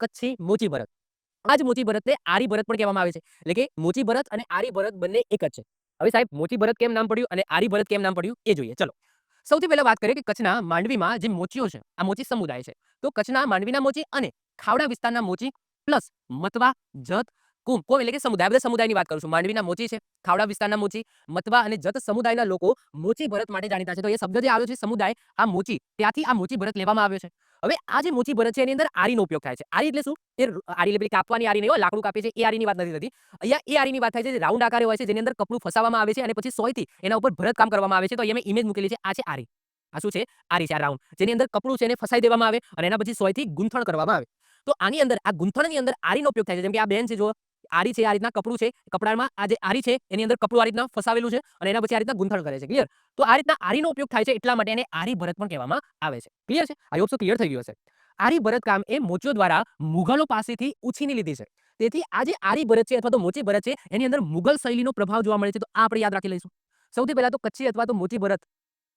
કચ્છી મોચી ભરત. આ જ મોચી ભરતને આરી ભરત પણ કહેવામાં આવે છે. એટલે કે મોચી ભરત અને આરી ભરત બંને એક જ છે. હવે સાહેબ મોચી ભરત કેમ નામ પડ્યું અને આરી ભરત કેમ નામ પડ્યું એ જોઈએ. ચલો. સૌથી પહેલા વાત કરીએ કે કચ્છના માંડવીમાં જે મોચીઓ છે, આ મોચી સમુદાય છે. તો કચ્છના માંડવીના મોચી અને ખાવડા વિસ્તારના મોચી પ્લસ મતવા, જત, કુંભ કોમ એટલે કે સમુદાય. બધા સમુદાયની વાત કરું છું. માંડવીના મોચી છે, ખાવડા વિસ્તારના મોચી મતવા અને જત સમુદાયના લોકો મોચી ભરત માટે જાણીતા છે. તો એ શબ્દ જે આવ્યો છે સમુદાય, આ મોચી ત્યાંથી આ મોચી ભરત લેવામાં આવ્યો છે. હવે આ જે મોચી ભરત છે એની અંદર આરીનો ઉપયોગ થાય છે. આરી એટલે શું? એ આરી એટલે કાપવાની આરી નહીં હોય, લાકડું કાપે છે, એ આરીની વાત નથી થતી. અહીંયા એ આરીની વાત થાય છે જે રાઉન્ડ આકારે હોય છે, જેની અંદર કપડું ફસાવવામાં આવે છે અને પછી સોયથી એના ઉપર ભરત કામ કરવામાં આવે છે. તો અહીંયા ઇમેજ મૂકેલી છે, આ છે આરી. આ શું છે? આરી છે, આ રાઉન્ડ. જેની અંદર કપડું છે એને ફસાઈ દેવામાં આવે અને એના પછી સોયથી ગૂંથણ કરવામાં આવે. તો આની અંદર, આ ગૂંથણની અંદર આરીનો ઉપયોગ થાય છે. જેમ કે આ બેન છે જો આરી છે, આ રીતના કપડું છે, કપડામાં આ જે આરી છે, એની અંદર કપડું આ રીતના ફસાવેલું છે અને એના પછી આ રીતના ગૂંથણ કરે છે ક્લિયર તો આ રીતના આરીનો ઉપયોગ થાય છે એટલા માટે એને આરી ભરત પણ કહેવામાં આવે છે. ક્લિયર છે? આઈ હોપ ક્લિયર થઈ ગયું હશે. આરી ભરત કામ એ મોચીઓ દ્વારા મુઘલો પાસેથી ઉછીની લીધી છે. તેથી આ જે આરી ભરત છે અથવા તો મોચી ભરત છે, એની અંદર મુઘલ શૈલીનો પ્રભાવ જોવા મળે છે. તો આ આપણે યાદ રાખી લઈશું. સૌથી પહેલા તો કચ્છી અથવા તો મોચી ભરત.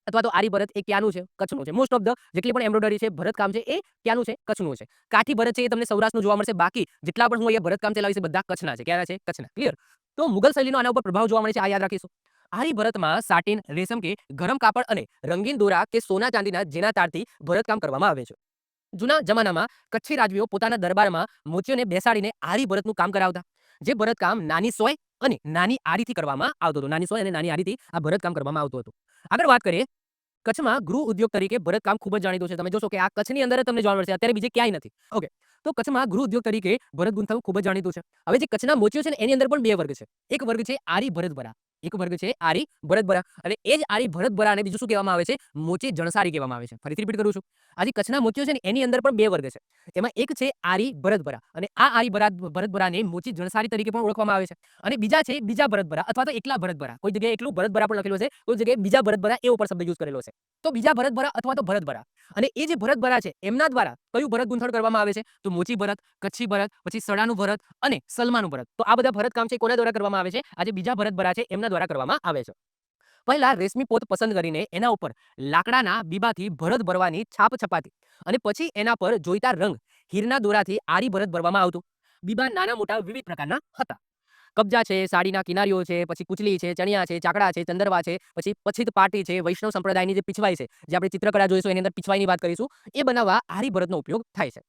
અથવા તો આરી ભરત એ ક્યાંનું છે? કચ્છનું છે. મોસ્ટ ઓફ ધ જેટલી પણ એમ્બ્રોડરી છે ભરતકામ છે એ ક્યાંનું છે? કચ્છનું છે. કાઠી ભરત છે એ તમને સૌરાષ્ટ્રનું જોવા મળશે. બાકી જેટલા પણ હું અહીંયા ભરતકામ ચલાવી એ બધા કચ્છના છે. ક્યાંના છે? કચ્છના. ક્લિયર તો મુગલ શૈલીનો આના ઉપર પ્રભાવ જોવા મળે છે. આ યાદ રાખીશું. આરી ભરતમાં સાટીન રેશમ કે ગરમ કાપડ અને રંગીન દોરા કે સોના ચાંદીના જેના તારથી ભરતકામ કરવામાં આવે છે. જૂના જમાનામાં કચ્છી રાજવીઓ પોતાના દરબારમાં મોચીઓને બેસાડીને આરી ભરતનું કામ કરાવતા. જે ભરતકામ નાની સોય અને નાની આરીથી કરવામાં આવતું હતું. નાની સોય અને નાની આરીથી આ ભરતકામ કરવામાં આવતું હતું. આગળ વાત કરીએ, કચ્છમાં ગૃહ ઉદ્યોગ તરીકે ભરતકામ ખૂબ જ જાણીતું છે. તમે જોશો કે આ કચ્છની અંદર તમને જોવા મળશે. અત્યારે બીજે ક્યાંય નથી. ઓકે તો કચ્છમાં ગૃહ ઉદ્યોગ તરીકે ભરત ગુંથાવું ખૂબ જ જાણીતું છે. હવે જે કચ્છના મોચીઓ છે એની અંદર પણ બે વર્ગ છે. એક વર્ગ છે આરી ભરતભરા એક વર્ગ છે આરી ભરતભરા અને એ જ આરી ભરતભરા અને બીજું શું કહેવામાં આવે છે? મોચી જણસારી કહેવામાં આવે છે. ફરીથી રિપીટ કરું છું. આજે કચ્છના મોચીઓ છે ને, એની અંદર પણ બે વર્ગ છે. એમાં એક છે આરી ભરતભરા અને આ આરી ભરત ભરતભરાને મોચી જણસારી તરીકે પણ ઓળખવામાં આવે છે. અને બીજા છે બીજા ભરતભરા અથવા તો એકલા ભરતભરા કોઈ જગ્યાએ એકલું ભરતભરા પણ લખેલું છે કોઈ જગ્યાએ બીજા ભરતભરા એ ઉપર શબ્દ યુઝ કરેલો છે તો બીજા ભરતભરા અથવા તો ભરતભરા અને એ જે ભરતભરા છે, એમના દ્વારા કયું ભરત ગૂંથણ કરવામાં આવે છે? તો મોચી ભરત, કચ્છી ભરત, પછી સડાનું ભરત અને સલમાનું ભરત. તો આ બધા ભરત કામ છે, કોના દ્વારા કરવામાં આવે છે? આજે બીજા ભરતભરા છે, એમના દ્વારા કરવામાં આવે છે. પહેલા રેશમી પોત પસંદ કરીને એના ઉપર લાકડાના બીબાથી ભરત ભરવાની છાપ છપાતી અને પછી એના પર જોઈતા રંગ હીરના દોરાથી આરી ભરત ભરવામાં આવતું. બીબા નાના મોટા વિવિધ પ્રકારના હતા. કબજા છે, સાડીના કિનારીઓ છે, પછી કુચલી છે, ચણિયા છે, ચાકડા છે, ચંદરવા છે, પછી પછીત પાટી છે, વૈષ્ણવ સંપ્રદાયની જે પીછવાઈ છે, જે આપણે ચિત્રકળા જોઈશું, એની અંદર પીછવાઈની વાત કરીશું, એ બનાવવા આરી ભરતનો ઉપયોગ થાય છે.